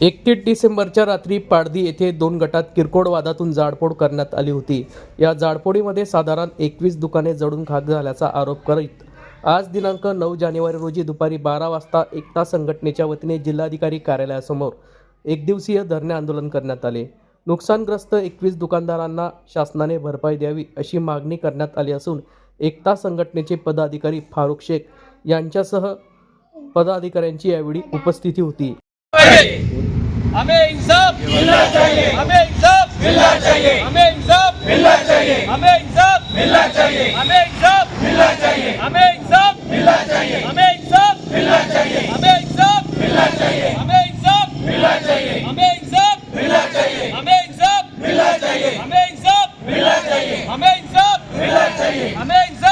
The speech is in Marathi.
एकतीस डिसेंबरच्या रात्री पाडदी येथे दोन गटात किरकोळ वादातून जाळपोळ करण्यात आली होती. या जाळपोळीमध्ये साधारण एकवीस दुकाने जळून खाक झाल्याचा आरोप करीत आज दिनांक नऊ जानेवारी रोजी दुपारी बारा वाजता एकता संघटनेच्या वतीने जिल्हाधिकारी कार्यालयासमोर एकदिवसीय धरणे आंदोलन करण्यात आले. नुकसानग्रस्त एकवीस दुकानदारांना शासनाने भरपाई द्यावी अशी मागणी करण्यात आली असून एकता संघटनेचे पदाधिकारी फारुख शेख यांच्यासह पदाधिकाऱ्यांची यावेळी उपस्थिती होती. चाहिए हमें इंसाफ मिलना चाहिए हमें इंसाफ मिलना चाहिए हमें इंसाफ मिलना चाहिए हमें इंसाफ मिलना चाहिए हमें इंसाफ मिलना चाहिए हमें इंसाफ मिलना चाहिए हमें इंसाफ मिलना चाहिए हमें इंसाफ मिलना चाहिए हमें इंसाफ मिलना चाहिए हमें इंसाफ मिलना चाहिए हमें इंसाफ मिलना चाहिए हमें इंसाफ मिलना चाहिए हमें इंसाफ मिलना चाहिए हमें इंसाफ